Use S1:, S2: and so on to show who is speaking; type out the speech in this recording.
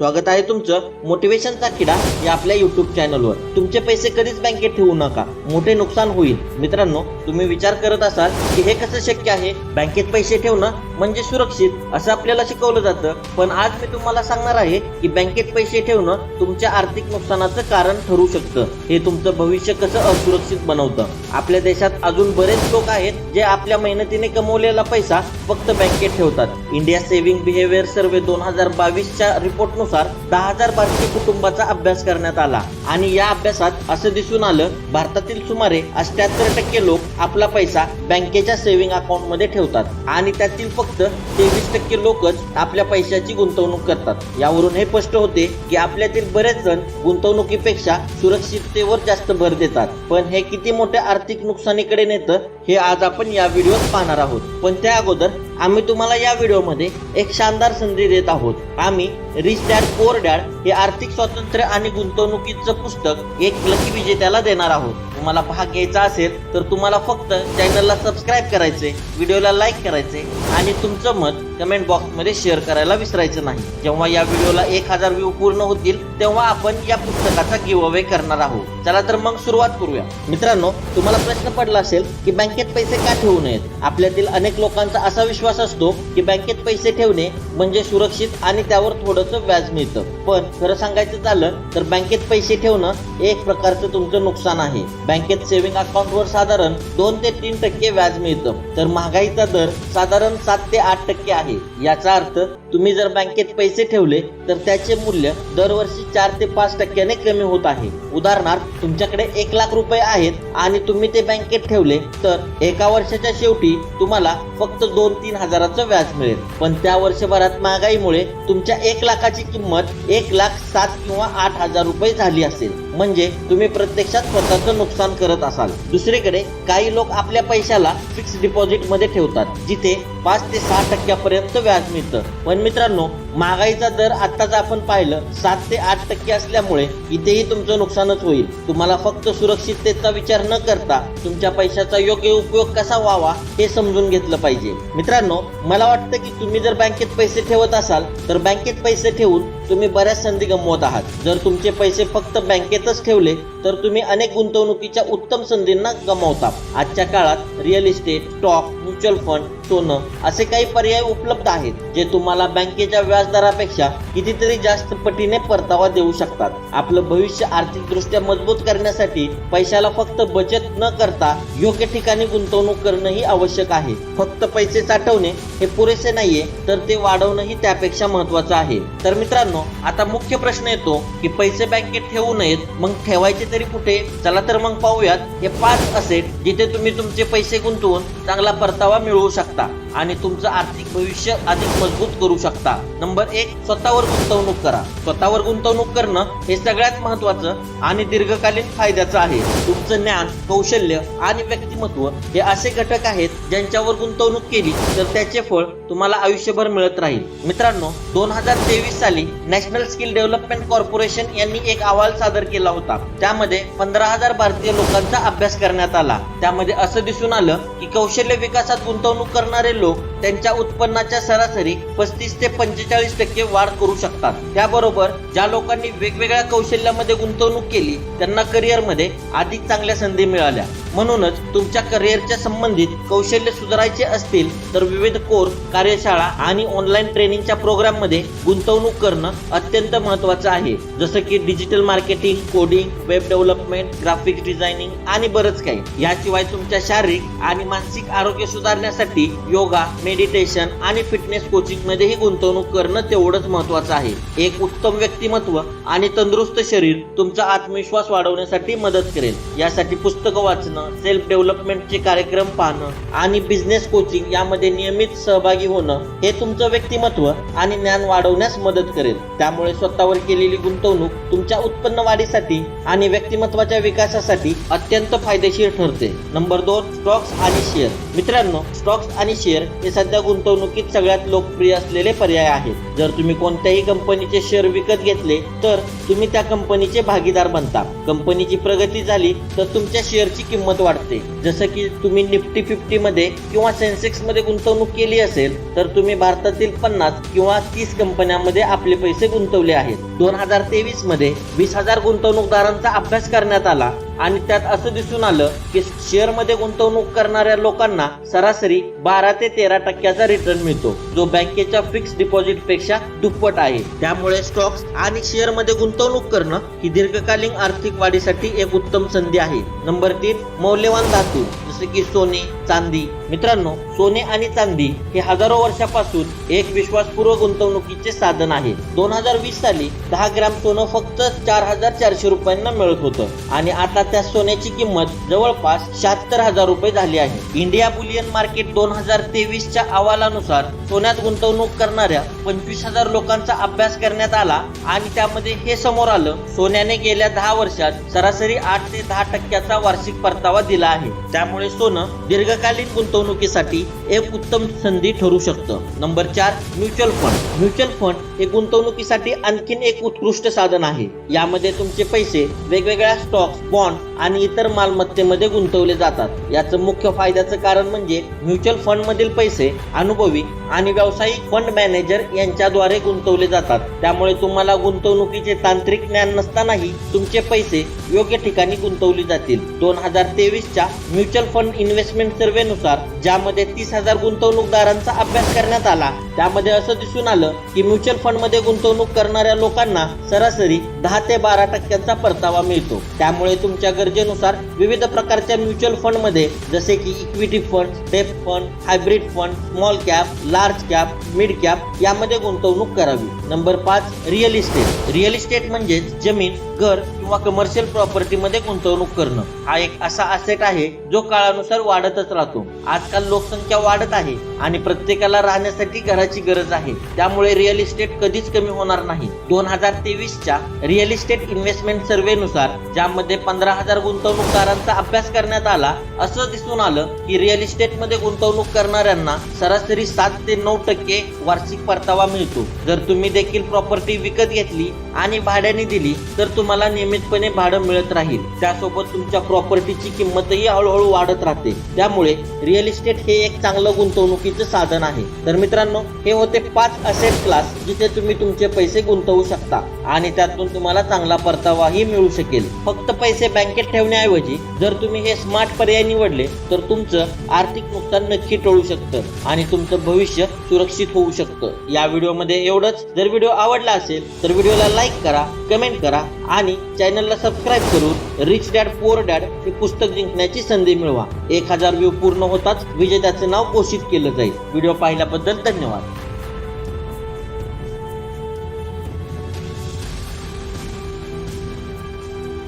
S1: स्वागत आहे तुमचं मोटिवेशनचा किडा या आपल्या युट्यूब चॅनलवर तुमचे पैसे कधीच बँकेत ठेवू नका. मोठे नुकसान होईल. मित्रांनो तुम्ही विचार करत असाल की हे कसं शक्य आहे? बँकेत पैसे ठेवणं म्हणजे सुरक्षित असं आपल्याला शिकवलं जातं. पण आज मी तुम्हाला सांगणार आहे की बँकेत पैसे ठेवणं तुमच्या आर्थिक नुकसानाचं कारण ठरू शकतं. हे तुमचं भविष्य कसं असुरक्षित बनवतं? आपल्या देशात अजून बरेच लोक आहेत जे आपल्या मेहनतीने कमवलेला पैसा फक्त बँकेत ठेवतात. इंडिया सेव्हिंग बिहेव्हिअर सर्वे दोन हजार बावीसच्या रिपोर्टनुसार दहा हजार भारतीय कुटुंबाचा अभ्यास करण्यात आला. आणि या अभ्यासात असं दिसून आलं भारतातील सुमारे अष्ट्याहत्तर टक्के लोक आपला पैसा बँकेच्या सेव्हिंग अकाउंटमध्ये ठेवतात. आणि त्यातील फक्त तेवीस टक्के लोकच आपल्या पैशाची गुंतवणूक करतात. यावरून हे स्पष्ट होते की आपल्यातील बरेच जण गुंतवणुकीपेक्षा सुरक्षिततेवर जास्त भर देतात. पण हे किती मोठ्या आर्थिक नुकसानीकडे नेतं हे आज आपण या व्हिडिओत पाहणार आहोत. पण त्या अगोदर आम्ही तुम्हाला या व्हिडिओमध्ये एक शानदार संधी देत आहोत. आम्ही रिच डॅड पोर डॅड हे आर्थिक स्वातंत्र्य आणि गुंतवणुकीचं पुस्तक एक लकी विजेत्याला देणार आहोत. तुम्हाला भाग घ्यायचा असेल तर तुम्हाला फक्त चॅनलला सबस्क्राईब करायचे व्हिडिओला लाईक करायचे आणि तुमचं मत कमेंट बॉक्समध्ये शेअर करायला विसरायचं नाही. जेव्हा या व्हिडिओला एक हजार व्ह्यू पूर्ण होतील तेव्हा आपण या पुस्तकाचा गिव अवे करणार आहोत. चला तर मग सुरुवात करूया. मित्रांनो तुम्हाला प्रश्न पडला असेल की बँकेत पैसे का ठेवू नयेत? आपल्यातील अनेक लोकांचा असा विश्वास असतो की बँकेत पैसे ठेवणे म्हणजे सुरक्षित आणि त्यावर थोडंसं व्याज मिळतं. पण खरं सांगायचं झालं तर बँकेत पैसे ठेवणं एक प्रकारचं तुमचं नुकसान आहे. बँकेत सेव्हिंग अकाउंटवर साधारण दोन ते तीन टक्के व्याज मिळतं. तर महागाईचा दर साधारण सात ते आठ टक्के आहे. याचा अर्थ तुम्ही जर बँकेत पैसे ठेवले तर त्याचे मूल्य दरवर्षी चार ते पाच टक्क्याने कमी होत आहे. उदाहरणार्थ तुमच्याकडे एक लाख रुपये आहेत आणि तुम्ही ते बँकेत ठेवले तर एका वर्षाच्या शेवटी तुम्हाला फक्त दोन तीन हजाराचं व्याज मिळेल. पण त्या वर्षभरात महागाईमुळे तुमच्या एक लाखाची किंमत एक लाख सात किंवा आठ हजार रुपये झाली असेल. म्हणजे तुम्ही प्रत्यक्षात स्वतःचं नुकसान करत असाल. दुसरीकडे काही लोक आपल्या पैशाला फिक्स डिपॉझिटमध्ये ठेवतात जिथे पाच ते सहा टक्क्यापर्यंत व्याज मिळतं. पण मित्रांनो महागाईचा दर आत्ताच आपण पाहिलं सात ते आठ टक्के असल्यामुळे इथेही तुमचं नुकसानच होईल. तुम्हाला फक्त सुरक्षिततेचा विचार न करता तुमच्या पैशाचा योग्य उपयोग कसा व्हावा हे समजून घेतलं पाहिजे. मित्रांनो मला वाटतं की तुम्ही जर बँकेत पैसे ठेवत असाल तर बँकेत पैसे ठेवून तुम्ही बऱ्याच संधी गमवत आहात. जर तुमचे पैसे फक्त बँकेतच ठेवले तर तुम्ही अनेक गुंतवणुकीच्या उत्तम संधींना गमावता. आजच्या काळात real estate stock mutual fund सोनं असे काही पर्याय उपलब्ध आहेत जे तुम्हाला बँकेच्या व्याजदरापेक्षा कितीतरी जास्त पटीने परतावा देऊ शकतात. आपलं भविष्य आर्थिकदृष्ट्या मजबूत करण्यासाठी पैशाला फक्त बचत न करता योग्य ठिकाणी गुंतवणूक करणंही आवश्यक आहे. फक्त पैसे साठवणे हे पुरेसे नाहीये तर ते वाढवणंही त्यापेक्षा महत्वाचं आहे. तर मित्रांनो आता मुख्य प्रश्न येतो की पैसे बँकेत ठेवू नयेत मग ठेवायचे तरी कुठे? चला तर मग पाहूयात. हे पाच असेट जिथे तुम्ही तुमचे पैसे गुंतवून चांगला परतावा मिळवू शकता आणि तुमचं आर्थिक भविष्य अधिक मजबूत करू शकता. नंबर एक स्वतःवर गुंतवणूक करा. स्वतःवर गुंतवणूक करणं हे सगळ्यात महत्वाचं आणि दीर्घकालीन फायद्याचं आहे. तुमचं ज्ञान कौशल्य आणि व्यक्तिमत्व हे असे घटक आहेत ज्यांच्यावर गुंतवणूक केली तर त्याचे फळ तुम्हाला आयुष्यभर मिळत राहील. मित्रांनो दोन हजार तेवीस साली नॅशनल स्किल डेव्हलपमेंट कॉर्पोरेशन यांनी एक अहवाल सादर केला होता. त्यामध्ये पंधरा हजार भारतीय लोकांचा अभ्यास करण्यात आला. त्यामध्ये असं दिसून आलं की कौशल्य कौशल्य विकासात गुंतवणूक करणारे लोक त्यांच्या उत्पन्नाच्या सरासरी पस्तीस ते पंचेचाळीस टक्के वाढ करू शकतात. त्याबरोबर ज्या लोकांनी वेगवेगळ्या कौशल्यामध्ये गुंतवणूक केली त्यांना करिअरमध्ये अधिक चांगल्या संधी मिळाल्या. म्हणूनच तुमच्या करिअरच्या संबंधित कौशल्य सुधारायचे असतील तर विविध कोर्स कार्यशाळा आणि ऑनलाईन ट्रेनिंगच्या प्रोग्राममध्ये गुंतवणूक करणं अत्यंत महत्वाचं आहे. जसं की digital marketing coding web development graphics designing आणि बरंच काही. याशिवाय तुमच्या शारीरिक आणि मानसिक आरोग्य सुधारण्यासाठी योगा मेडिटेशन आणि फिटनेस कोचिंग मध्येही गुंतवणूक करणं तेवढंच महत्वाचं आहे. एक उत्तम व्यक्तिमत्व आणि तंदुरुस्त शरीर तुमचा आत्मविश्वास वाढवण्यासाठी मदत करेल. यासाठी पुस्तकं वाचणं सेल्फ डेव्हलपमेंटचे कार्यक्रम पाहणं आणि बिझनेस कोचिंग यामध्ये नियमित सहभागी होणं हे तुमचं व्यक्तिमत्व आणि ज्ञान वाढवण्यास मदत करेल. त्यामुळे स्वतःवर केलेली गुंतवणूक तुमच्या उत्पन्न वाढीसाठी आणि व्यक्तिमत्वाच्या विकासासाठी अत्यंत फायदेशीर ठरते. नंबर दोन स्टॉक्स आणि शेअर मित्रांनो स्टॉक्स आणि शेअर हे सध्या गुंतवणुकीत सगळ्यात लोकप्रिय असलेले पर्याय आहेत. जर तुम्ही कोणत्याही कंपनीचे शेअर विकत घेतले तर तुम्ही त्या कंपनीचे भागीदार बनता. कंपनीची प्रगती झाली तर तुमच्या शेअरची किंमत किंमत वाढते. जसं की तुम्ही निफ्टी फिफ्टीमध्ये किंवा सेन्सेक्समध्ये गुंतवणूक केली असेल तर तुम्ही भारतातील पन्नास किंवा तीस कंपन्यांमध्ये आपले पैसे गुंतवले आहेत. दोन हजार तेवीसमध्ये वीस हजार गुंतवणूकदारांचा अभ्यास करण्यात आला. आणि त्यात असं दिसून आलं की शेअरमध्ये गुंतवणूक करणाऱ्या लोकांना सरासरी बारा ते तेरा टक्क्याचा रिटर्न मिळतो. जो बँकेच्या फिक्स डिपॉझिटपेक्षा दुप्पट आहे. त्यामुळे स्टॉक्स आणि शेअरमध्ये गुंतवणूक करणं ही दीर्घकालीन आर्थिक वाढीसाठी एक उत्तम संधी आहे. नंबर तीन मौल्यवान धातू. जसे की सोने चांदी. मित्रांनो सोने आणि चांदी हे हजारो वर्षापासून एक विश्वासपूर्व गुंतवणुकीचे साधन आहे. दोन हजार वीस साली दहा ग्रॅम सोनं फक्त चार हजार चारशे रुपयांना मिळत होतं. आणि आता त्या सोन्याची किंमत जवळपास शहात्तर हजार रुपये झाली आहे. इंडिया बुलियन मार्केट दोन हजार तेवीसच्या अहवालानुसार सोन्यात गुंतवणूक करणाऱ्या पंचवीस हजार लोकांचा अभ्यास करण्यात आला आणि त्यामध्ये हे समोर आलं सोन्याने गेल्या दहा वर्षात सरासरी आठ ते दहा टक्क्याचा वार्षिक परतावा दिला आहे. त्यामुळे सोनं दीर्घकालीन गुंतवणुकीसाठी एक उत्तम संधी ठरू शकतं. नंबर चार म्युच्युअल फंड. म्युच्युअल फंड हे गुंतवणुकीसाठी आणखीन एक उत्कृष्ट साधन आहे. यामध्ये तुमचे पैसे वेगवेगळ्या स्टॉक्स बॉन्ड आणि इतर मालमत्तेमध्ये गुंतवले जातात. याचं मुख्य फायद्याचं कारण म्हणजे म्युच्युअल फंड मधील पैसे अनुभवी आणि व्यावसायिक फंड मॅनेजर यांच्याद्वारे गुंतवले जातात. त्यामुळे तुम्हाला गुंतवणुकीचे तांत्रिक ज्ञान नसतानाही तुमचे पैसे योग्य ठिकाणी गुंतवले जातील. दोन हजार तेवीसच्या म्युच्युअल फंड इन्व्हेस्टमेंट सर्वेनुसार ज्यामध्ये तीस हजार गुंतवणूकदारांचा अभ्यास करण्यात आला त्यामध्ये असं दिसून आलं की म्युच्युअल फंडमध्ये गुंतवणूक करणाऱ्या लोकांना सरासरी दहा ते बारा टक्क्यांचा परतावा मिळतो. त्यामुळे तुमच्या गरजेनुसार विविध प्रकारच्या म्युच्युअल फंडमध्ये जसे की equity fund debt fund hybrid fund small cap large cap mid cap यामध्ये गुंतवणूक करावी. नंबर पाच रिअल इस्टेट रिअल इस्टेट म्हणजेच जमीन घर किंवा कमर्शियल प्रॉपर्टी मध्ये गुंतवणूक करणं हा एक असा असेट आहे जो काळानुसार वाढतच राहतो. आजकाल लोकसंख्या वाढत आहे आणि प्रत्येकाला राहण्यासाठी घराची गरज आहे. त्यामुळे रिअल इस्टेट कधीच कमी होणार नाही. दोन हजार तेवीसच्या रिअल इस्टेट इन्व्हेस्टमेंट सर्वेनुसार ज्यामध्ये पंधरा हजार गुंतवणूकदारांचा अभ्यास करण्यात आला असं दिसून आलं की रिअल इस्टेटमध्ये गुंतवणूक करणाऱ्यांना सरासरी सात ते नऊ टक्के वार्षिक परतावा मिळतो. जर तुम्ही देखील प्रॉपर्टी विकत घेतली आणि भाड्याने दिली तर तुम्हाला नियमितपणे भाडं मिळत राहील. त्यासोबत तुमच्या प्रॉपर्टीची किंमतही हळूहळू वाढत राहते. त्यामुळे रिअल इस्टेट हे एक चांगलं गुंतवणुकीचं साधन आहे. तर मित्रांनो हे होते पाच असेट क्लास जिथे तुम्ही तुमचे पैसे गुंतवू शकता. आणि त्यातून तुम्हाला चांगला परतावाही मिळू शकेल. फक्त पैसे बँकेत ठेवण्याऐवजी जर तुम्ही हे स्मार्ट पर्याय निवडले तर तुमचं आर्थिक नुकसान नक्की टळू शकतं आणि तुमचं भविष्य सुरक्षित होऊ शकतं. या व्हिडिओमध्ये एवढंच. जर व्हिडिओ आवडला असेल तर व्हिडिओला लाईक करा कमेंट करा आणि चॅनलला सबस्क्राईब करून रिच डॅड पोअर डॅड हे पुस्तक जिंकण्याची संधी मिळवा. एक हजार व्ह्यू पूर्ण होताच विजेत्याचं नाव घोषित केलं जाईल. व्हिडिओ पाहिल्याबद्दल धन्यवाद.